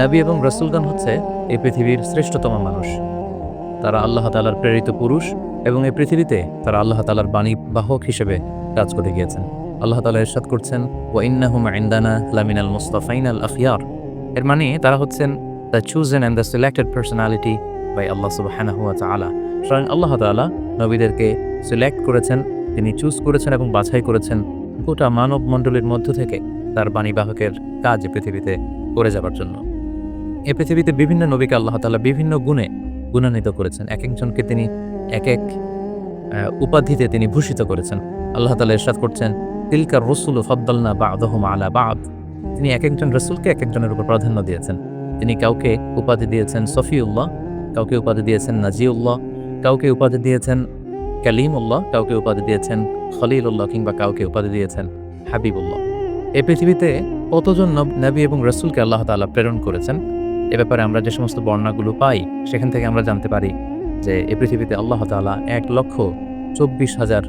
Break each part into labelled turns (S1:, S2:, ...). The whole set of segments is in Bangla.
S1: নবী এবং রসুলগণ হচ্ছে এই পৃথিবীর শ্রেষ্ঠতম মানুষ। তারা আল্লাহ তালার প্রেরিত পুরুষ এবং এই পৃথিবীতে তারা আল্লাহ তালার বাণী বাহক হিসেবে কাজ করে গিয়েছেন। আল্লাহ তালা ইরশাদ করছেন ও ইন্নাহুম ইন্দানা লামিনাল মুস্তাফাইন আল আখিয়ার এর মানে তারা হচ্ছেন the chosen and the selected personality by Allah সুবাহানাহু তাআলা স্বয়ং আল্লাহ তাআলা নবীদেরকে সিলেক্ট করেছেন, তিনি চুজ করেছেন এবং বাছাই করেছেন গোটা মানব মণ্ডলীর মধ্য থেকে তার বাণীবাহকের কাজ পৃথিবীতে করে যাবার জন্য। এ পৃথিবীতে বিভিন্ন নবীকে আল্লাহ তাআলা বিভিন্ন গুণে গুণান্বিত করেছেন। এক একজনকে তিনি এক এক উপাধিতে তিনি ভূষিত করেছেন। আল্লাহ তালা ইরশাদ করছেন তিলকার রসুল ফদ্দলনা বাদহম আলা বাদ। তিনি এক একজন রসুলকে এক একজনের উপর প্রাধান্য দিয়েছেন। তিনি কাউকে উপাধি দিয়েছেন সফিউল্লাহ, কাউকে উপাধি দিয়েছেন নাজিউল্লাহ, কাউকে উপাধি দিয়েছেন কালিমুল্লাহ, কাউকে উপাধি দিয়েছেন খলিলুল্লাহ কিংবা কাউকে উপাধি দিয়েছেন হাবিবুল্লাহ। এ পৃথিবীতে কতজন নব- এবং রসুলকে আল্লাহ তাআলা প্রেরণ করেছেন। এ ব্যাপারে আমরা যে সমস্ত বর্ণাগুলো পাই, সেখান থেকে আমরা জানতে পারি যে এই পৃথিবীতে আল্লাহ তাআলা এক লক্ষ চব্বিশ হাজার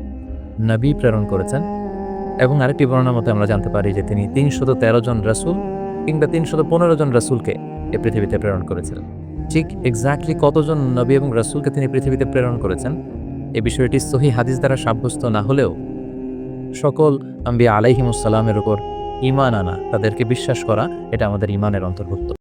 S1: নবী প্রেরণ করেছেন এবং আরেকটি বর্ণনার মধ্যে আমরা জানতে পারি যে তিনি তিনশত তেরো জন রসুল কিংবা তিনশত পনেরো জন রসুলকে এ পৃথিবীতে প্রেরণ করেছিলেন। ঠিক এক্স্যাক্টলি কতজন নবী এবং রসুলকে তিনি পৃথিবীতে প্রেরণ করেছেন, এ বিষয়টি সহি হাদিস দ্বারা সাব্যস্ত না হলেও সকল আম্বি আলাইহিমুসালামের উপর ইমান আনা তাদেরকে বিশ্বাস করা এটা আমাদের ইমানের অন্তর্ভুক্ত।